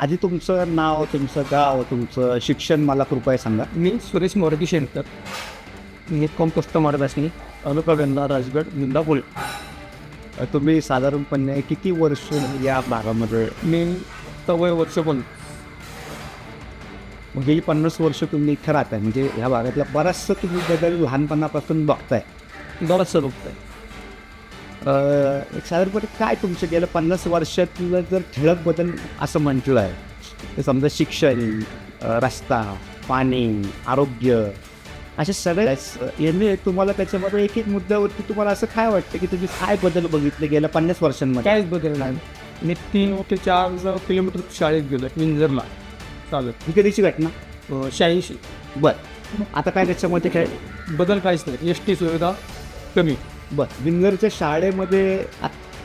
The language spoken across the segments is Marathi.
आधी तुमचं नाव तुमचं गाव तुमचं शिक्षण मला कृपया सांगा. मी सुरेश मोरगी शेणकर मी कॉम्पोस्ट मारत असणे अनुकगंधा राजगड मिंदापूर अ, तुम्ही साधारणपणे किती वर्ष या भागामध्ये? मी सवय वर्ष पण गेली पन्नास वर्ष तुम्ही इथं राहताय म्हणजे ह्या भागातला बराचसा तुम्ही बदल लहानपणापासून बघताय. बरंचसं बघतंय. एक साधारणपणे काय तुमचं गेलं पन्नास वर्षातलं जर ठळक बदल असं म्हटलं आहे तर समजा शिक्षण रस्ता पाणी आरोग्य असे सगळे यांनी तुम्हाला त्याच्यामध्ये एक एक मुद्द्यावरती तुम्हाला असं काय वाटतं की तुम्ही काय बदल बघितले गेल्या पन्नास वर्षांमध्ये? काहीच बदल नाही. मी तीन ते चार हजार किलोमीटर शाळेत गेलो विंजरला. चालत ही कधीची घटना? शहाऐंशी. बरं. आता काय त्याच्यामध्ये काय? बदल काहीच नाही. एस टी सुविधा कमी. बरं विंगरच्या शाळेमध्ये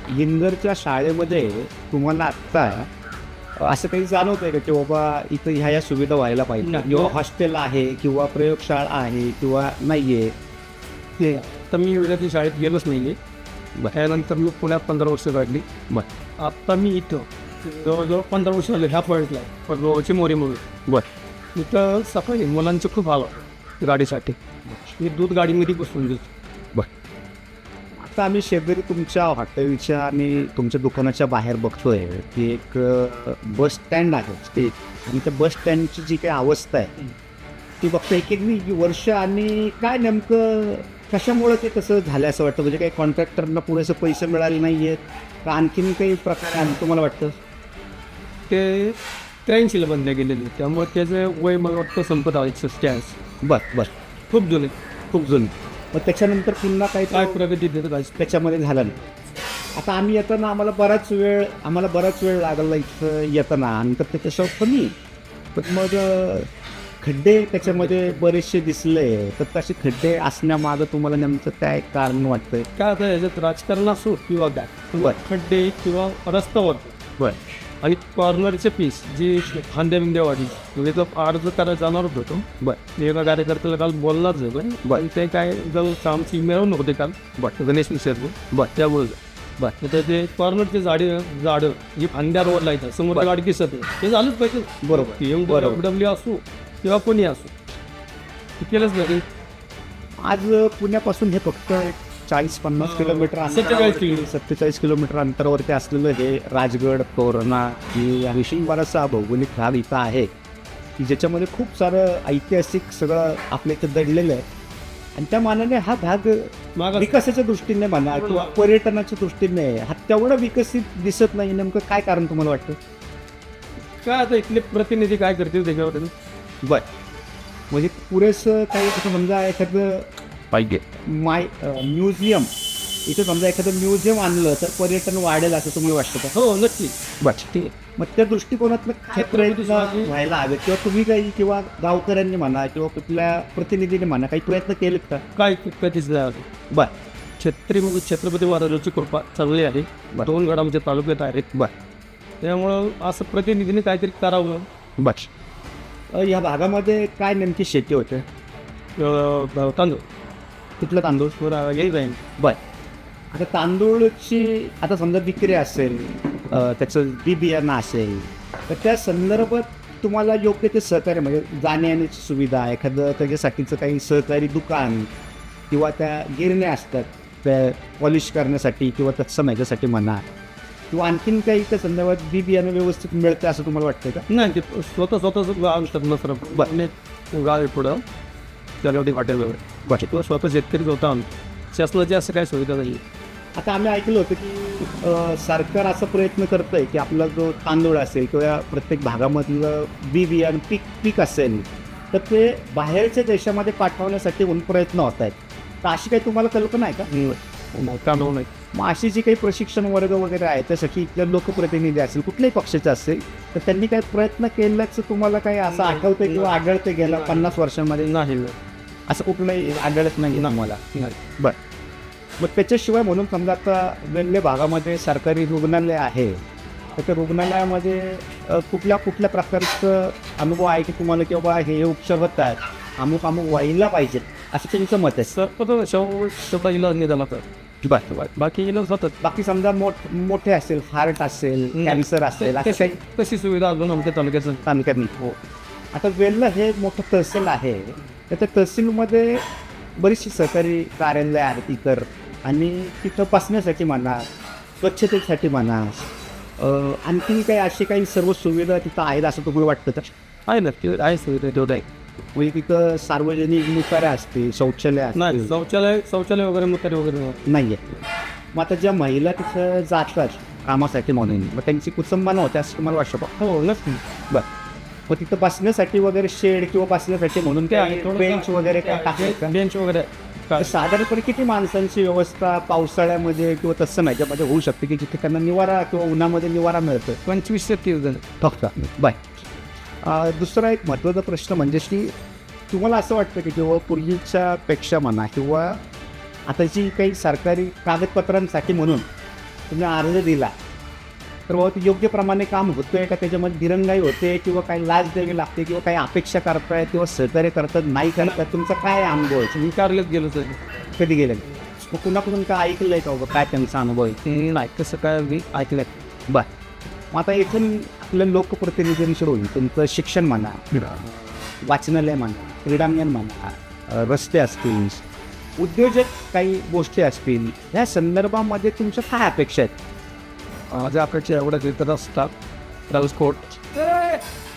विंगरच्या शाळेमध्ये तुम्हाला आत्ता असं काही जाणवत आहे का की बाबा इथं ह्या ह्या सुविधा व्हायला पाहिजे. किंवा हॉस्टेल आहे किंवा प्रयोगशाळा आहे किंवा नाही आहे ते तर मी विद्यार्थी शाळेत गेलोच नाही बरं. त्यानंतर मी पुण्यात पंधरा वर्ष काढली. बरं. आत्ता मी इथं जवळजवळ पंधरा वर्ष झाले ह्या पॉईंटला पडगावची मोरी म्हणून. बरं. इथं सफाई मुलांचं खूप आहे गाडीसाठी. मी दूध गाडीमध्ये बसून देतो आता आम्ही शेजारी तुमच्या हॉटेलच्या आणि तुमच्या दुकानाच्या बाहेर बघतोय की एक बस स्टँड आहे. ते आणि त्या बस स्टँडची जी काही अवस्था आहे ती बघता एक एक वर्ष आणि काय नेमकं कशामुळं ते तसं झालं असं वाटतं? म्हणजे काही कॉन्ट्रॅक्टरना पुरेसे पैसे मिळाले नाही आहेत का आणखीन काही प्रकार आहे तुम्हाला वाटतं? ते त्र्याऐंशीला बांधले गेलेले. त्यामुळे त्याचं वय मला वाटतं संपत आहे बरं बरं. खूप जुने. खूप जुनं. मग त्याच्यानंतर पुन्हा काही काय प्रगती त्याच्यामध्ये झालं नाही. आता आम्ही येताना आम्हाला बराच वेळ आम्हाला बराच वेळ लागला इथं येताना. आणि तर त्याच्याशिवाय कमी पण मग खड्डे त्याच्यामध्ये बरेचसे दिसले. तर तसे खड्डे असण्यामागं तुम्हाला नेमकं काय कारण वाटतंय? काय आता याच्यात राजकारण असो किंवा काय खड्डे किंवा रस्त्यावर. बरं. आणि कॉर्नरचे पीस जी खांदेबिंदेवाडी म्हणजे तो अर्ज करायला जाणार होतो बरं. एका कार्यकर्त्याला काल बोललाच झालं पण ते काय जवळ आमची मिळवणूक होते काल. बट गणेश मिसर बट त्यामुळे बट तर ते कॉर्नरचे झाडे झाडं जी फांद्या रोडला येतात समोर गाडी दिसत आहे. ते झालंच पाहिजे. बरोबर. एम बरोबर. डब्ल्यू असो किंवा कोणी असो. केलंच पाहिजे. आज पुण्यापासून हे फक्त चाळीस पन्नास किलोमीटर सत्तेचाळीस. सत्तेचाळीस किलोमीटर अंतरावरती असलेलं हे राजगड तोरणा विषयी बराचसा भौगोलिक भाग इथं आहे की ज्याच्यामध्ये खूप सारं ऐतिहासिक सगळं आपल्या इथं दडलेलं आहे. आणि त्या मानाने हा भाग विकासाच्या दृष्टीने म्हणा किंवा पर्यटनाच्या दृष्टीने हा तेवढा विकसित दिसत नाही नेमकं काय कारण तुम्हाला वाटतं? काय आता इथले प्रतिनिधी काय करतील त्याच्यावर? बर. म्हणजे पुरेसं काही समजा एखादं पाहिजे. My museum. इथे समजा एखादं म्युझियम आणलं तर पर्यटन वाढेल असं तुम्हाला वाटतं का? हो नक्की. बस ते मग त्या दृष्टिकोनातनं काय प्रयत्न व्हायला हवे किंवा तुम्ही काही किंवा गावकऱ्यांनी म्हणा किंवा कुठल्या प्रतिनिधीने म्हणा काही प्रयत्न केलेत का? काय कधीच नाही बर. छत्री छत्रपती महाराजांची कृपा चांगली आहे बरं. दोन गड आमच्या तालुक्यात आहेत. बर. त्यामुळं असं प्रतिनिधीने काहीतरी करावं. बस या भागामध्ये काय नेमकी शेती होते? अं, तांदूळ कुठलं तांदूळ येईल जाईल बर. आता तांदूळची आता समजा विक्री असेल त्याचं बी बियाणं असेल तर त्या संदर्भात तुम्हाला योग्य ते सहकार्य म्हणजे जाण्या येण्याची सुविधा एखादं त्याच्यासाठीचं काही सहकारी दुकान किंवा त्या गिरण्या असतात त्या पॉलिश करण्यासाठी किंवा तत्सम ह्याच्यासाठी म्हणा किंवा आणखीन काही त्या संदर्भात बी बियाणं व्यवस्थित मिळतं असं तुम्हाला वाटतं का? नाही ते स्वतः स्वतःच गाव आहे पुढं. त्याच्यावरती हॉटेल वगैरे बरं किंवा स्वतः शेतकरी स्वतः आणतो शासनाची असं काही सुविधा नाही आता आम्ही ऐकलं होतं की अ, सरकार असा प्रयत्न करतं आहे की आपला जो तांदूळ असेल किंवा प्रत्येक भागामधलं बी बियाणं पीक पीक असेल तर ते बाहेरच्या देशामध्ये पाठवण्यासाठी होऊन प्रयत्न होत आहेत तर अशी काही तुम्हाला कल्पना आहे का? तांदूळ नाही. मग अशी जी काही प्रशिक्षण वर्ग वगैरे आहे त्यासाठी इथल्या लोकप्रतिनिधी असेल कुठल्याही पक्षाचे असेल तर त्यांनी काही प्रयत्न केल्याचं तुम्हाला काही असं आठवतं किंवा आढळतं गेल्या पन्नास वर्षांमध्ये? नाही. असं कुठलंही आढळत नाही ना मला. बरं. मग त्याच्याशिवाय म्हणून समजा आता वेगवेगळ्या भागामध्ये सरकारी रुग्णालय आहे तर त्या रुग्णालयामध्ये कुठल्या कुठल्या प्रकारचं अनुभव आहे की तुम्हाला की बाबा हे उपचार होत आहेत अमुक अमुक व्हायला पाहिजेत असं त्यांचं मत आहे? सर पत्र शव शब्द इलाज नाही झाला तर. बरं बरं. बाकी इलाज होतात. बाकी समजा मोठ मोठे असेल हार्ट असेल कॅन्सर असेल तशी- सुविधा अजून आमच्या तालुक्याचं तालुक्यात हो. आता वेल्ला हे मोठं तहसील आहे तर तहसीलमध्ये बरीचशी सहकारी कार्यालय आहेत इतर आणि तिथं बसण्यासाठी म्हणा स्वच्छतेसाठी म्हणा अं, आणखी काही अशी काही सर्व सुविधा तिथं आहेत असं तुम्हाला वाटतं तर आहे ना ते आहे सुविधा तेवढं आहे म्हणजे तिथं सार्वजनिक मुखाऱ्या असतील शौचालय नाही असतील? शौचालय शौचालय वगैरे मुतारी वगैरे नाही. आहे मग आता ज्या महिला तिथं जातात कामासाठी म्हणून मग त्यांची कुसंबानं होते असं तुम्हाला वाटतं का? हो नक्की. बरं. मग तिथं बसण्यासाठी वगैरे शेड किंवा बसण्यासाठी म्हणून ते आहे बेंच वगैरे काय टाकतात का? बेंच वगैरे तर साधारणपणे किती माणसांची व्यवस्था पावसाळ्यामध्ये किंवा तसं नाही त्यामध्ये होऊ शकते की जिथे त्यांना निवारा किंवा उन्हामध्ये निवारा मिळतो पंचवीस ते तीस जण. फक्त बाय. अं, दुसरा एक महत्त्वाचा प्रश्न म्हणजे की तुम्हाला असं वाटतं की किंवा पूर्वीच्या पेक्षा म्हणा किंवा आता जी काही सरकारी कागदपत्रांसाठी म्हणून तुम्ही अर्ज दिला तर बाबा ते योग्य प्रमाणे काम होतंय का? त्याच्यामध्ये दिरंगाई होते किंवा काही लाच द्यावी लागते किंवा काही अपेक्षा करताय किंवा सहकार्य करतात नाही करतात? तुमचा काय अनुभव? आहे विकारलेच गेलं तर. कधी गेलं? मग कुणाकडून काय ऐकलंय का बाबा? काय त्यांचा अनुभव आहे? ते नाही कसं काय मी ऐकलं बर. मग आता इथून आपल्या लोकप्रतिनिधींशी होईल तुमचं शिक्षण म्हणा वाचनालय म्हणा क्रीडांगण म्हणा रस्ते असतील उद्योजक काही गोष्टी असतील ह्या संदर्भामध्ये तुमच्या काय अपेक्षा आहेत? माझ्या अपेक्षा एवढ्याच येत असतात ट्रान्सपोर्ट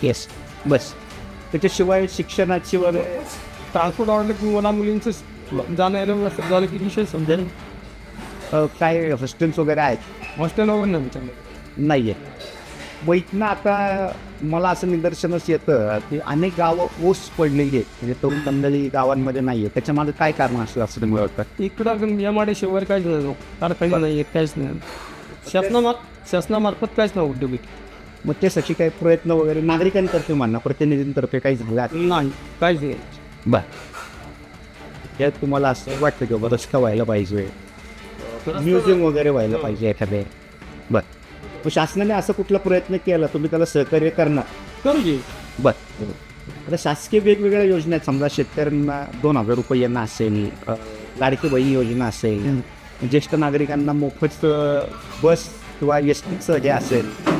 येस बस. त्याच्याशिवाय शिक्षणाची वगैरे ट्रान्सपोर्ट आवडलं की मुला मुलींचं जाणं येणं झालं की विषय समजेल. काय हॉस्टेल्स वगैरे आहेत? हॉस्टेल वगैरे नाही नाही आहे इथनं आता मला असं निदर्शनास येतं की अनेक गावं ओस पडलेली आहेत. म्हणजे तरुण मंडळी गावांमध्ये नाही आहे त्याच्यामागे काय कारण असलं असं तुम्ही वाटतं इकडं अजून या माडे शिवाय काहीच नाही कारखाने नाही काहीच नाही. शासनामार्फत शासनामार्फत काहीच नाही उद्योगिक मग त्यासाठी काही प्रयत्न वगैरे नागरिकांतर्फे म्हणा प्रतिनिधींतर्फे काही झाला नाही काहीच नाही. बर. यात तुम्हाला असं वाटतं की बाबा रस्ता व्हायला पाहिजे म्युझियम वगैरे व्हायला पाहिजे एखादे? बर. मग शासनाने असं कुठला प्रयत्न केला तुम्ही त्याला सहकार्य करणार? करू घे बर. आता शासकीय वेगवेगळ्या योजना आहेत समजा शेतकऱ्यांना दोन हजार रुपये यांना असेल अ, लाडकी बहीण योजना असेल ज्येष्ठ नागरिकांना मोफत बस किंवा एस टीचं हे असेल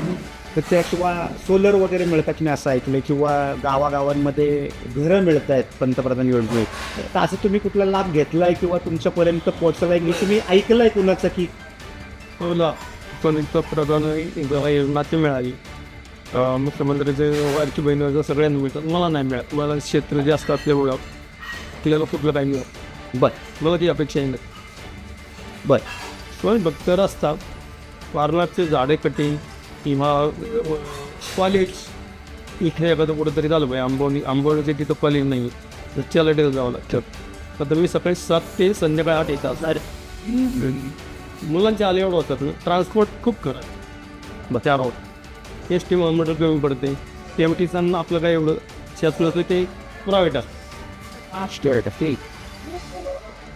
तर त्या किंवा सोलर वगैरे मिळतात मी असं ऐकलं किंवा गावागावांमध्ये घरं मिळत आहेत पंतप्रधान योजनेत तर असं तुम्ही कुठला लाभ घेतलाय किंवा तुमच्यापर्यंत पोहोचलाय? की तुम्ही ऐकलंय कुणाचं की? होला पण इथं प्रधान योजनाची मिळाली. अं, मुख्यमंत्रीचे वारकी बहिणी सगळ्यांना मिळतात. मला नाही मिळत. मला क्षेत्र जास्त असल्यामुळं तिला कुठलं काही मिळत बर. मला ती अपेक्षा आहे. बर. पण फक्त रस्ता पार्लरचे झाडे कटिंग किंवा कॉलेज. इथे एखादं कुठंतरी झालं पाहिजे आंबोनी आंबोनीचे तिथं कॉलेज नाही. तर चॅलेटेल जावं लागतं. तर मी सकाळी सात ते संध्याकाळी आठ येतात. मुलांच्या आले एवढं होतात. ना ट्रान्सपोर्ट खूप करत मग त्या रोड एस टी म्हटलं कमी पडते. टी एम टीचांना आपलं काय एवढं शासनाचं असलं ते प्रायव्हेट असतं. ठीक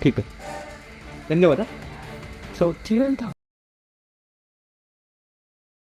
ठीक आहे. धन्यवाद हा सो ठीक आहे